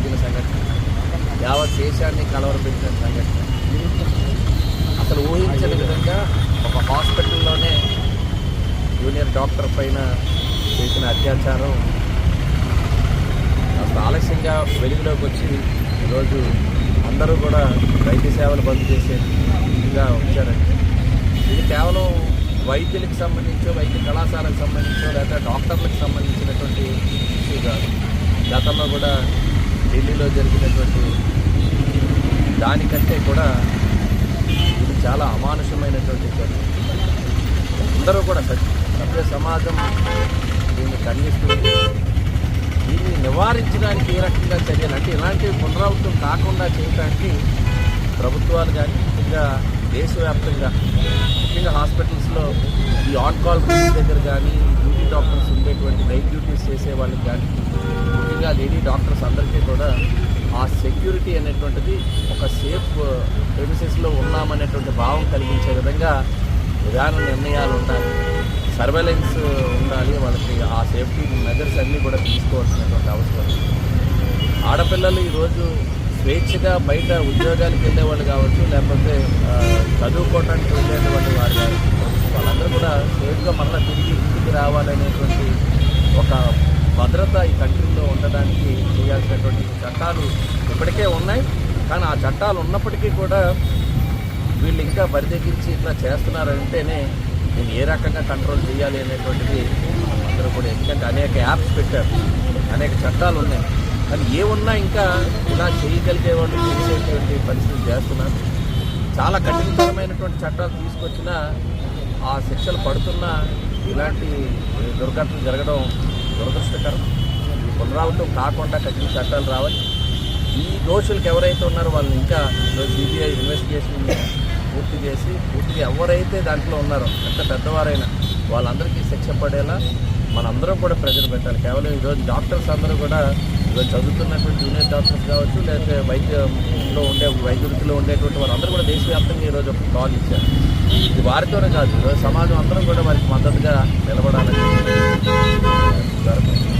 జరిగిన సంఘటన. యావత్ దేశాన్ని కలవరపెట్టిన సంఘటన. అసలు ఊహించని విధంగా ఒక హాస్పిటల్లోనే జూనియర్ డాక్టర్ పైన చేసిన అత్యాచారం. కాస్త ఆలస్యంగా వెలుగులోకి వచ్చి ఈరోజు అందరూ కూడా వైద్య సేవలు బంద్ చేసేగా వచ్చారంటే ఇది కేవలం వైద్యులకు సంబంధించో వైద్య కళాశాలకు సంబంధించో లేదా డాక్టర్లకు సంబంధించినటువంటి ఇష్యూ కాదు. గతంలో కూడా ఢిల్లీలో జరిగినటువంటి దానికంటే కూడా ఇది చాలా అమానుషమైనటువంటి చర్య అందరూ కూడా సత్య సభ్య సమాజం దీన్ని ఖండిస్తుంది దీన్ని నివారించడానికి ఏ రకంగా చర్యలు? అంటే ఇలాంటివి పునరావృతం కాకుండా చేయడానికి ప్రభుత్వాలు కానీ ముఖ్యంగా దేశవ్యాప్తంగా ముఖ్యంగా హాస్పిటల్స్లో ఈ ఆన్ కాల్ దగ్గర కానీ డాక్టర్స్ ఉండేటువంటి నైట్ డ్యూటీస్ చేసే వాళ్ళకి కానీ ముఖ్యంగా లేడీ డాక్టర్స్ అందరికీ కూడా ఆ సెక్యూరిటీ అనేటువంటిది ఒక సేఫ్ ప్రెమిసెస్లో ఉన్నామనేటువంటి భావం కలిగించే విధంగా విధాన నిర్ణయాలు ఉండాలి. సర్వేలెన్స్ ఉండాలి వాళ్ళకి ఆ సేఫ్టీ మెజర్స్ అన్నీ కూడా తీసుకోవాల్సినటువంటి అవసరం. ఆడపిల్లలు ఈరోజు స్వేచ్ఛగా బయట ఉద్యోగాలకు వెళ్ళేవాళ్ళు కావచ్చు లేకపోతే చదువుకోవడానికి వెళ్ళేటువంటి వారు కావచ్చు వాళ్ళందరూ కూడా సేఫ్గా మళ్ళీ తిరిగి ముందుకు రావాలనేటువంటి ఒక భద్రత ఈ కంట్రీలో ఉండడానికి చేయాల్సినటువంటి చట్టాలు ఇప్పటికే ఉన్నాయి. కానీ ఆ చట్టాలు ఉన్నప్పటికీ కూడా వీళ్ళు ఇంకా బరిదెగించి ఇట్లా చేస్తున్నారంటేనే నేను ఏ రకంగా కంట్రోల్ చేయాలి అనేటువంటిది అందరూ కూడా ఎందుకంటే అనేక యాప్స్ పెట్టారు. అనేక చట్టాలు ఉన్నాయి. కానీ ఏ ఉన్నా ఇంకా ఇలా చేయగలిగే వాళ్ళు చేసేటువంటి పరిస్థితులు చేస్తున్నారు. చాలా కఠినతరమైనటువంటి చట్టాలు తీసుకొచ్చినా ఆ శిక్షలు పడుతున్నా ఇలాంటి దుర్ఘటనలు జరగడం దురదృష్టకరం. ఈ పునరావృతం కాకుండా కఠిన చట్టాలు రావాలి. ఈ దోషులకు ఎవరైతే ఉన్నారో వాళ్ళని ఇంకా సిబిఐ ఇన్వెస్టిగేషన్ పూర్తి చేసి పూర్తిగా ఎవరైతే దాంట్లో ఉన్నారో ఎంత పెద్దవారైనా వాళ్ళందరికీ శిక్ష పడేలా మనందరం కూడా ప్రజలు పెట్టాలి. కేవలం ఈరోజు డాక్టర్స్ అందరూ కూడా ఈరోజు చదువుతున్నటువంటి జూనియర్ డాక్టర్స్ కావచ్చు లేకపోతే వైద్యంలో ఉండే వైద్య వృత్తిలో ఉండేటువంటి వాళ్ళందరూ కూడా దేశవ్యాప్తంగా ఈరోజు ఒక కాల్ ఇచ్చారు. ఇది వారితోనే కాదు సమాజం అందరం కూడా వారికి మద్దతుగా నిలబడాలని. జరుగుతుంది